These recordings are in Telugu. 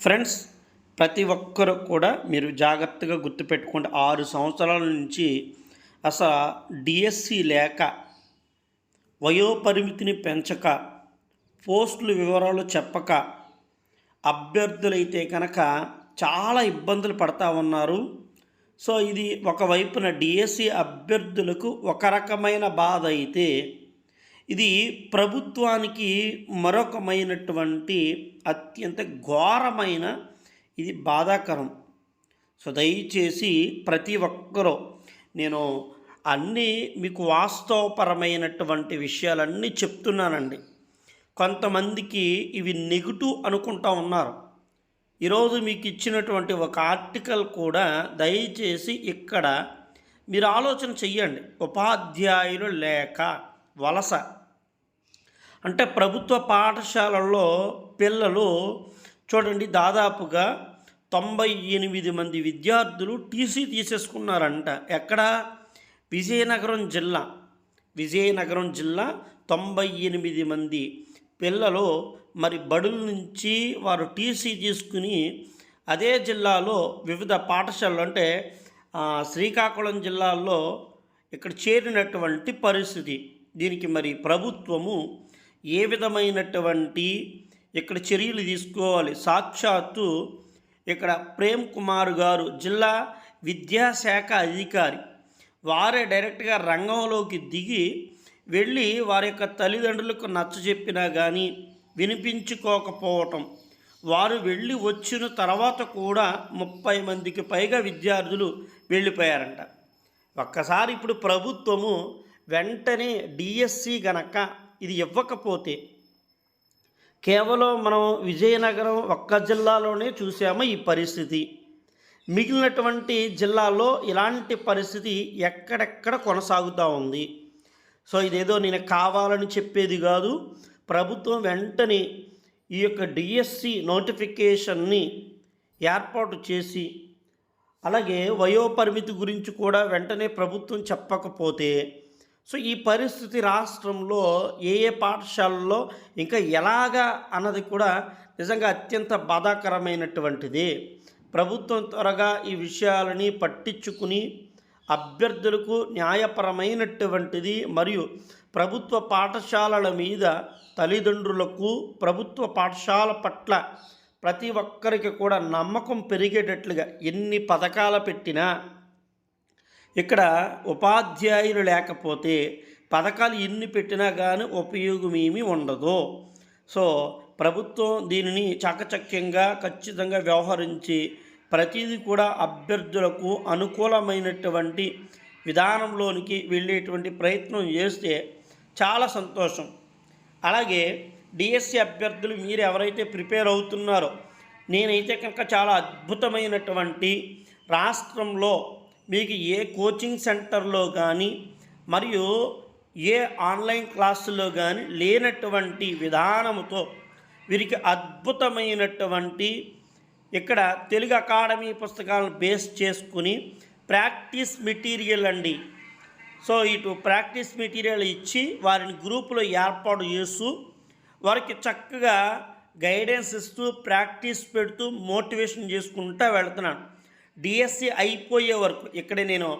ఫ్రెండ్స్ ప్రతి ఒక్కరు కూడా మీరు జాగ్రత్తగా గుర్తుపెట్టుకోండి. ఆరు సంవత్సరాల నుంచి అసలు డిఎస్సి లేక వయోపరిమితిని పెంచక పోస్టుల వివరాలు చెప్పక అభ్యర్థులైతే కనుక చాలా ఇబ్బందులు పడతా ఉన్నారు. సో ఇది ఒకవైపున డిఎస్సి అభ్యర్థులకు ఒక రకమైన బాధ అయితే ఇది ప్రభుత్వానికి మరొకమైనటువంటి అత్యంత ఘోరమైన ఇది బాధాకరం. సో దయచేసి ప్రతి ఒక్కరూ నేను అన్నీ మీకు వాస్తవపరమైనటువంటి విషయాలన్నీ చెప్తున్నానండి. కొంతమందికి ఇవి నెగిటివ్ అనుకుంటా ఉన్నారు. ఈరోజు మీకు ఇచ్చినటువంటి ఒక ఆర్టికల్ కూడా దయచేసి ఇక్కడ మీరు ఆలోచన చెయ్యండి. ఉపాధ్యాయులు లేక వలస. అంటే ప్రభుత్వ పాఠశాలల్లో పిల్లలు చూడండి దాదాపుగా తొంభై ఎనిమిది మంది విద్యార్థులు టీసీ తీసేసుకున్నారంట. ఎక్కడ? విజయనగరం జిల్లా. విజయనగరం జిల్లా తొంభై ఎనిమిది మంది పిల్లలు మరి బడుల నుంచి వారు టీసీ తీసుకుని అదే జిల్లాలో వివిధ పాఠశాలలు అంటే శ్రీకాకుళం జిల్లాలో ఇక్కడ చేరినటువంటి పరిస్థితి. దీనికి మరి ప్రభుత్వము ఏ విధమైనటువంటి ఇక్కడ చర్యలు తీసుకోవాలి? సాక్షాత్తు ఇక్కడ ప్రేమ్ కుమార్ గారు జిల్లా విద్యాశాఖ అధికారి. వారే డైరెక్ట్గా రంగంలోకి దిగి వెళ్ళి వారి యొక్క తల్లిదండ్రులకు నచ్చ చెప్పినా కానీ వినిపించుకోకపోవటం. వారు వెళ్ళి వచ్చిన తర్వాత కూడా ముప్పై మందికి పైగా విద్యార్థులు వెళ్ళిపోయారంట. ఒక్కసారి ఇప్పుడు ప్రభుత్వము వెంటనే డిఎస్సి గనక ఇది ఇవ్వకపోతే కేవలం మనం విజయనగరం ఒక్క జిల్లాలోనే చూసాము ఈ పరిస్థితి. మిగిలినటువంటి జిల్లాలో ఇలాంటి పరిస్థితి ఎక్కడెక్కడ కొనసాగుతూ ఉంది. సో ఇదేదో నేను కావాలని చెప్పేది కాదు. ప్రభుత్వం వెంటనే ఈ యొక్క డిఎస్సి నోటిఫికేషన్ని ఏర్పాటు చేసి అలాగే వయోపరిమితి గురించి కూడా వెంటనే ప్రభుత్వం చెప్పకపోతే సో ఈ పరిస్థితి రాష్ట్రంలో ఏ ఏ పాఠశాలల్లో ఇంకా ఎలాగా అన్నది కూడా నిజంగా అత్యంత బాధాకరమైనటువంటిది. ప్రభుత్వం త్వరగా ఈ విషయాలని పట్టించుకుని అభ్యర్థులకు న్యాయపరమైనటువంటిది మరియు ప్రభుత్వ పాఠశాలల మీద తల్లిదండ్రులకు ప్రభుత్వ పాఠశాల పట్ల ప్రతి ఒక్కరికి కూడా నమ్మకం పెరిగేటట్లుగా ఎన్ని పథకాలు పెట్టినా ఇక్కడ ఉపాధ్యాయులు లేకపోతే పథకాలు ఎన్ని పెట్టినా కానీ ఉపయోగం ఏమీ ఉండదు. సో ప్రభుత్వం దీనిని చాకచక్యంగా ఖచ్చితంగా వ్యవహరించి ప్రతిదీ కూడా అభ్యర్థులకు అనుకూలమైనటువంటి విధానంలోనికి వెళ్ళేటువంటి ప్రయత్నం చేస్తే చాలా సంతోషం. అలాగే డిఎస్సి అభ్యర్థులు మీరు ఎవరైతే ప్రిపేర్ అవుతున్నారో నేనైతే కనుక చాలా అద్భుతమైనటువంటి రాష్ట్రంలో మీకు ఏ కోచింగ్ సెంటర్లో కానీ మరియు ఏ ఆన్లైన్ క్లాసులో కానీ లేనటువంటి విధానముతో వీరికి అద్భుతమైనటువంటి ఇక్కడ తెలుగు అకాడమీ పుస్తకాలను బేస్ చేసుకుని ప్రాక్టీస్ మెటీరియల్ అండి. సో ఇటు ప్రాక్టీస్ మెటీరియల్ ఇచ్చి వారిని గ్రూపులో ఏర్పాటు చేస్తూ వారికి చక్కగా గైడెన్స్ ఇస్తూ ప్రాక్టీస్ పెడుతూ మోటివేషన్ చేసుకుంటూ వెళ్తున్నాను. డిఎస్సి అయిపోయే వరకు ఇక్కడ నేను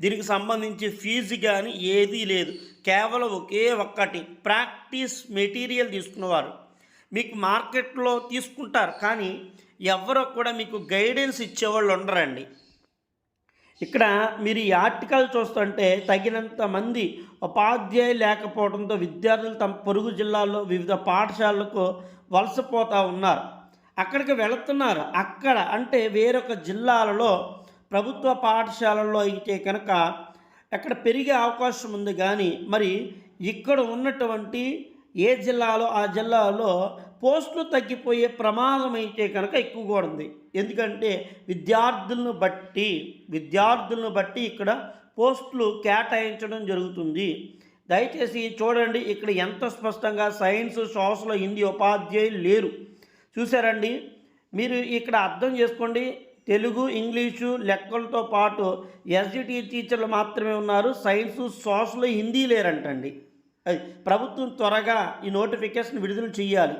దీనికి సంబంధించి ఫీజు కానీ ఏదీ లేదు. కేవలం ఒకే ఒక్కటి ప్రాక్టీస్ మెటీరియల్ తీసుకున్నవారు. మీకు మార్కెట్లో తీసుకుంటారు కానీ ఎవరో కూడా మీకు గైడెన్స్ ఇచ్చేవాళ్ళు ఉండరండి. ఇక్కడ మీరు ఈ ఆర్టికల్ చూస్తుంటే తగినంత మంది ఉపాధ్యాయులు లేకపోవడంతో విద్యార్థులు తమ పొరుగు జిల్లాల్లో వివిధ పాఠశాలలకు వలసపోతూ ఉన్నారు. అక్కడికి వెళుతున్నారు. అక్కడ అంటే వేరొక జిల్లాలలో ప్రభుత్వ పాఠశాలల్లో అయితే కనుక అక్కడ పెరిగే అవకాశం ఉంది. కానీ మరి ఇక్కడ ఉన్నటువంటి ఏ జిల్లాలో ఆ జిల్లాలో పోస్టులు తగ్గిపోయే ప్రమాదం అయితే కనుక ఎక్కువగా ఉంది. ఎందుకంటే విద్యార్థులను బట్టి విద్యార్థులను బట్టి ఇక్కడ పోస్టులు కేటాయించడం జరుగుతుంది. దయచేసి చూడండి ఇక్కడ ఎంత స్పష్టంగా సైన్స్ సోషల్ హిందీ ఉపాధ్యాయులు లేరు. చూసారండి మీరు ఇక్కడ అర్థం చేసుకోండి. తెలుగు ఇంగ్లీషు లెక్కలతో పాటు ఎస్జిటి టీచర్లు మాత్రమే ఉన్నారు. సైన్స్ సోషల్ హిందీ లేరంటండి. అది ప్రభుత్వం త్వరగా ఈ నోటిఫికేషన్ విడుదల చేయాలి